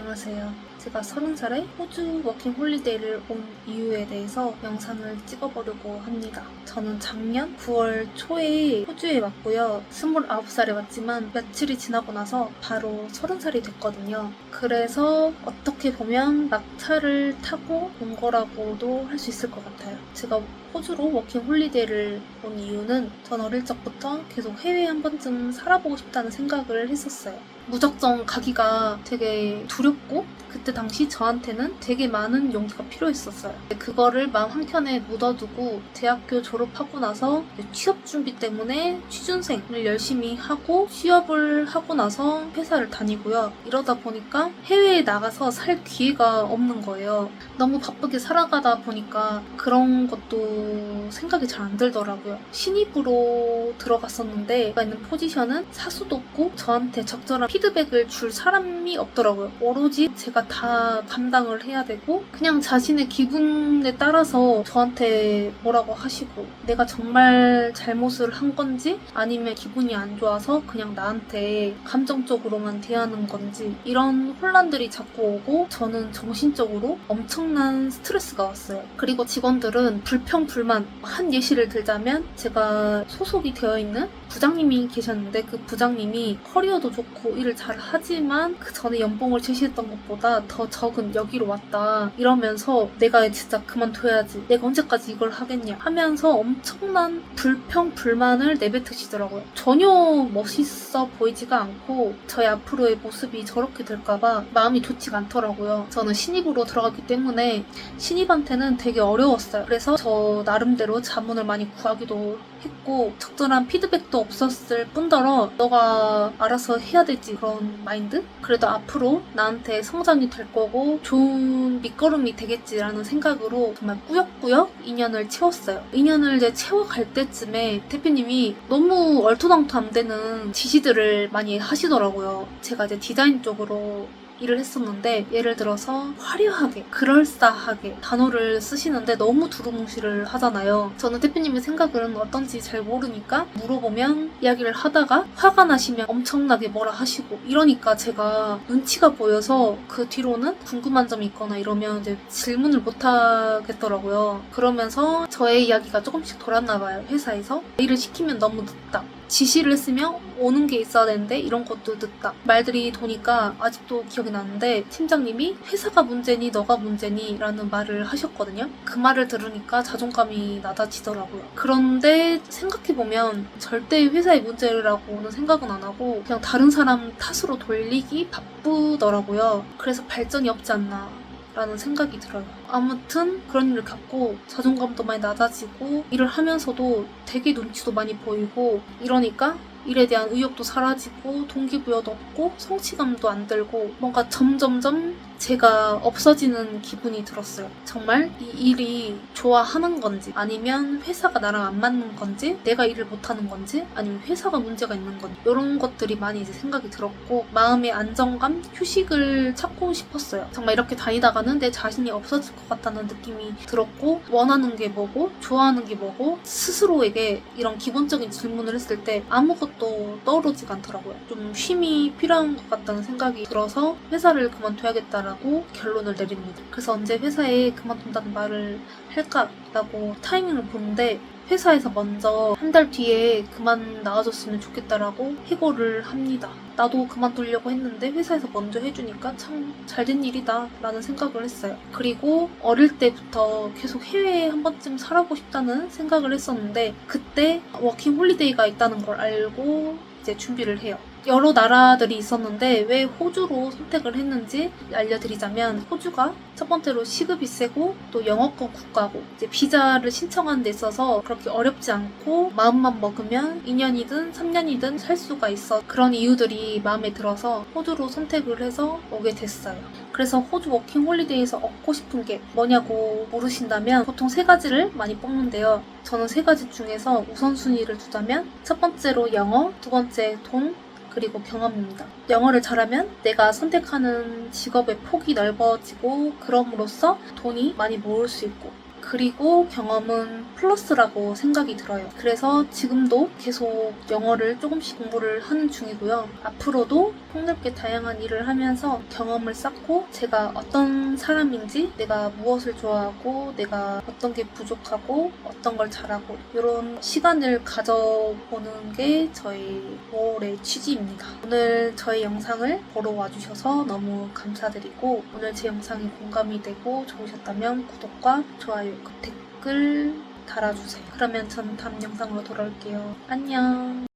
안녕하세요. 제가 30살에 호주 워킹 홀리데이를 온 이유에 대해서 영상을 찍어보려고 합니다. 저는 작년 9월 초에 호주에 왔고요. 29살에 왔지만 며칠이 지나고 나서 바로 30살이 됐거든요. 그래서 어떻게 보면 막차를 타고 온 거라고도 할 수 있을 것 같아요. 제가 호주로 워킹 홀리데이를 온 이유는 전 어릴 적부터 계속 해외에 한 번쯤 살아보고 싶다는 생각을 했었어요. 무작정 가기가 되게 두렵고 그때 당시 저한테는 되게 많은 용기가 필요했었어요. 그거를 마음 한켠에 묻어두고 대학교 졸업하고 나서 취업 준비 때문에 취준생을 열심히 하고 취업을 하고 나서 회사를 다니고요. 이러다 보니까 해외에 나가서 살 기회가 없는 거예요. 너무 바쁘게 살아가다 보니까 그런 것도 생각이 잘 안 들더라고요. 신입으로 들어갔었는데 제가 있는 포지션은 사수도 없고 저한테 적절한 피드백을 줄 사람이 없더라고요. 오로지 제가 다 감당을 해야 되고 그냥 자신의 기분에 따라서 저한테 뭐라고 하시고 내가 정말 잘못을 한 건지 아니면 기분이 안 좋아서 그냥 나한테 감정적으로만 대하는 건지 이런 혼란들이 자꾸 오고 저는 정신적으로 엄청난 스트레스가 왔어요. 그리고 직원들은 불평 불만 한 예시를 들자면 제가 소속이 되어 있는 부장님이 계셨는데 그 부장님이 커리어도 좋고 일을 잘 하지만 그 전에 연봉을 제시했던 것보다 더 적은 여기로 왔다. 이러면서 내가 진짜 그만둬야지. 내가 언제까지 이걸 하겠냐 하면서 엄청난 불평 불만을 내뱉으시더라고요. 전혀 멋있어 보이지가 않고 저의 앞으로의 모습이 저렇게 될까봐 마음이 좋지가 않더라고요. 저는 신입으로 들어갔기 때문에 신입한테는 되게 어려웠어요. 그래서 저 나름대로 자문을 많이 구하기도 했고 적절한 피드백도 없었을 뿐더러 너가 알아서 해야 되지 그런 마인드? 그래도 앞으로 나한테 성장이 될 거고 좋은 밑거름이 되겠지라는 생각으로 정말 꾸역꾸역 2년을 채웠어요. 2년을 이제 채워갈 때쯤에 대표님이 너무 얼토당토 안 되는 지시들을 많이 하시더라고요. 제가 이제 디자인 쪽으로 일을 했었는데 예를 들어서 화려하게 그럴싸하게 단어를 쓰시는데 너무 두루뭉실을 하잖아요. 저는 대표님의 생각은 어떤지 잘 모르니까 물어보면 이야기를 하다가 화가 나시면 엄청나게 뭐라 하시고 이러니까 제가 눈치가 보여서 그 뒤로는 궁금한 점이 있거나 이러면 이제 질문을 못 하겠더라고요. 그러면서 저의 이야기가 조금씩 돌았나 봐요 회사에서. 일을 시키면 너무 늦다 지시를 했으면 오는 게 있어야 되는데 이런 것도 늦다. 말들이 도니까 아직도 기억이 나는데 팀장님이 회사가 문제니 너가 문제니 라는 말을 하셨거든요. 그 말을 들으니까 자존감이 낮아지더라고요. 그런데 생각해보면 절대 회사의 문제라고는 생각은 안 하고 그냥 다른 사람 탓으로 돌리기 바쁘더라고요. 그래서 발전이 없지 않나. 라는 생각이 들어요. 아무튼 그런 일을 겪고 자존감도 많이 낮아지고 일을 하면서도 되게 눈치도 많이 보이고 이러니까 일에 대한 의욕도 사라지고 동기부여도 없고 성취감도 안 들고 뭔가 점점점 제가 없어지는 기분이 들었어요. 정말 이 일이 좋아하는 건지 아니면 회사가 나랑 안 맞는 건지 내가 일을 못하는 건지 아니면 회사가 문제가 있는 건지 이런 것들이 많이 이제 생각이 들었고 마음의 안정감, 휴식을 찾고 싶었어요. 정말 이렇게 다니다가는 내 자신이 없어질 것 같다는 느낌이 들었고 원하는 게 뭐고 좋아하는 게 뭐고 스스로에게 이런 기본적인 질문을 했을 때 아무것도 떠오르지가 않더라고요. 좀 쉼이 필요한 것 같다는 생각이 들어서 회사를 그만둬야겠다라고 결론을 내립니다. 그래서 언제 회사에 그만둔다는 말을 할까라고 타이밍을 보는데 회사에서 먼저 한 달 뒤에 그만 나와줬으면 좋겠다라고 해고를 합니다. 나도 그만두려고 했는데 회사에서 먼저 해주니까 참 잘된 일이다 라는 생각을 했어요. 그리고 어릴 때부터 계속 해외에 한 번쯤 살아보고 싶다는 생각을 했었는데 그때 워킹 홀리데이가 있다는 걸 알고 이제 준비를 해요. 여러 나라들이 있었는데 왜 호주로 선택을 했는지 알려드리자면 호주가 첫 번째로 시급이 세고 또 영어권 국가고 이제 비자를 신청하는 데 있어서 그렇게 어렵지 않고 마음만 먹으면 2년이든 3년이든 살 수가 있어 그런 이유들이 마음에 들어서 호주로 선택을 해서 오게 됐어요. 그래서 호주 워킹 홀리데이에서 얻고 싶은 게 뭐냐고 물으신다면 보통 세 가지를 많이 뽑는데요. 저는 세 가지 중에서 우선순위를 두자면 첫 번째로 영어, 두 번째 돈, 그리고 경험입니다. 영어를 잘하면 내가 선택하는 직업의 폭이 넓어지고 그럼으로써 돈이 많이 모을 수 있고 그리고 경험은 플러스라고 생각이 들어요. 그래서 지금도 계속 영어를 조금씩 공부를 하는 중이고요. 앞으로도 폭넓게 다양한 일을 하면서 경험을 쌓고 제가 어떤 사람인지 내가 무엇을 좋아하고 내가 어떤 게 부족하고 어떤 걸 잘하고 이런 시간을 가져보는 게 저희 올의 취지입니다. 오늘 저희 영상을 보러 와주셔서 너무 감사드리고 오늘 제 영상이 공감이 되고 좋으셨다면 구독과 좋아요, 댓글 달아주세요. 그러면 전 다음 영상으로 돌아올게요. 안녕.